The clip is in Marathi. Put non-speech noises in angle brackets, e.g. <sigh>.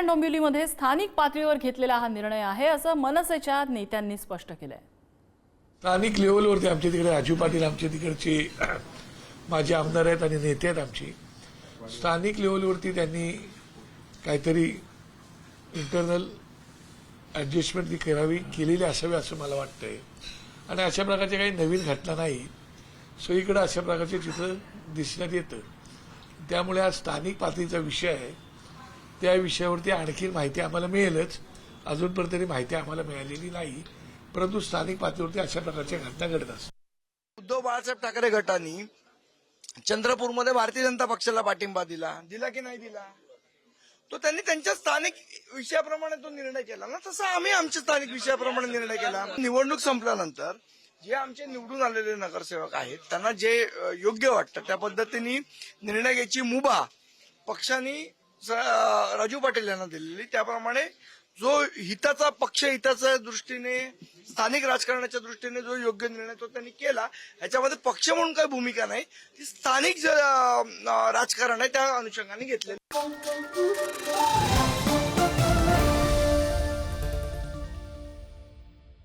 कल्याण डोंबिवलीमध्ये स्थानिक पातळीवर घेतलेला हा निर्णय आहे असं मनसेच्या नेत्यांनी स्पष्ट केलंय. स्थानिक लेवलवरती आमच्या तिकडे राजू पाटील आमच्या तिकडचे <clears throat> माझे आमदार आहेत आणि नेते आहेत आमचे. स्थानिक लेवलवरती त्यांनी काहीतरी इंटरनल ॲडजस्टमेंट ती करावी केलेली असावी असं मला वाटतंय. आणि अशा प्रकारच्या काही नवीन घटना नाही. सोयीकडे अशा प्रकारचे चित्र दिसण्यात येतं. त्यामुळे हा स्थानिक पातळीचा विषय आहे. त्या विषयावरती आणखी माहिती आम्हाला मिळेलच. अजूनपर्यंत तरी माहिती आम्हाला मिळालेली नाही. परंतु स्थानिक पातळीवरती अशा प्रकारच्या घटना घडत असतात. उद्धव बाळासाहेब ठाकरे गटाने चंद्रपूरमध्ये भारतीय जनता पक्षाला पाठिंबा दिला. दिला की नाही दिला? तो त्यांनी त्यांच्या स्थानिक विषयाप्रमाणे तो निर्णय केला. ना तसा आम्ही आमच्या स्थानिक विषयाप्रमाणे निर्णय केला. निवडणूक संपल्यानंतर जे आमचे निवडून आलेले नगरसेवक आहेत त्यांना जे योग्य वाटतं त्या पद्धतीने निर्णय घ्यायची मुभा पक्षाने राजू पाटील यांना दिलेली. त्याप्रमाणे जो हिताचा पक्ष हिताच्या दृष्टीने स्थानिक राजकारणाच्या दृष्टीने जो योग्य निर्णय तो त्यांनी केला याच्यामध्ये पक्ष म्हणून काही भूमिका नाही. ती स्थानिक जे, राजकारण आहे त्या अनुषंगाने घेतलेली.